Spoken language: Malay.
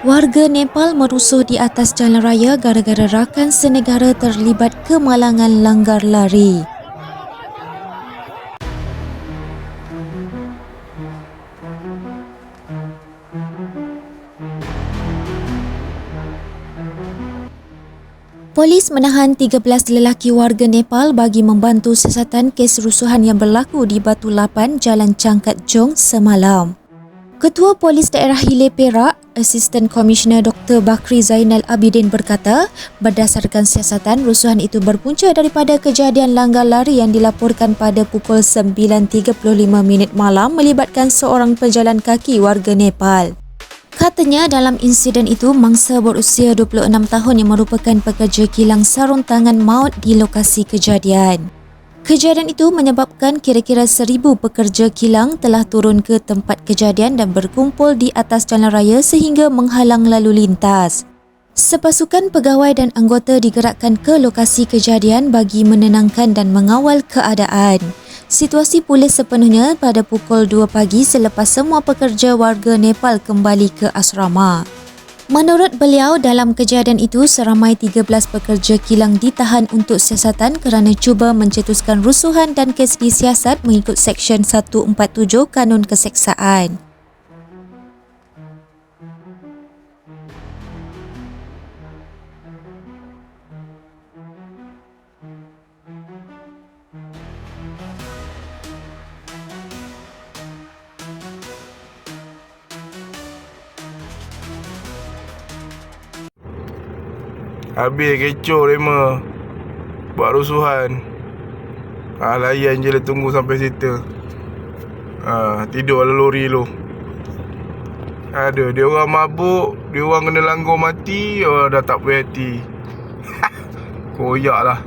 Warga Nepal merusuh di atas jalan raya gara-gara rakan senegara terlibat kemalangan langgar lari. Polis menahan 13 lelaki warga Nepal bagi membantu siasatan kes rusuhan yang berlaku di Batu Lapan, Jalan Cangkat Jong semalam. Ketua Polis Daerah Hile Perak, Asisten Komisioner Dr. Bakri Zainal Abidin berkata, berdasarkan siasatan, rusuhan itu berpunca daripada kejadian langgar lari yang dilaporkan pada pukul 9.35 minit malam melibatkan seorang pejalan kaki warga Nepal. Katanya dalam insiden itu, mangsa berusia 26 tahun yang merupakan pekerja kilang sarung tangan maut di lokasi kejadian. Kejadian itu menyebabkan kira-kira seribu pekerja kilang telah turun ke tempat kejadian dan berkumpul di atas jalan raya sehingga menghalang lalu lintas. Sepasukan pegawai dan anggota digerakkan ke lokasi kejadian bagi menenangkan dan mengawal keadaan. Situasi pulih sepenuhnya pada pukul 2 pagi selepas semua pekerja warga Nepal kembali ke asrama. Menurut beliau, dalam kejadian itu seramai 13 pekerja kilang ditahan untuk siasatan kerana cuba mencetuskan rusuhan dan kes disiasat mengikut Seksyen 147 Kanun Keseksaan. Habis kecoh Rema. Buat rusuhan. Ah, Layan je lah tunggu sampai situ. Ah, Tidur lah lori lu. Ada dia orang mabuk Dia orang kena langgar mati oh, Dah tak puas hati. Koyak lah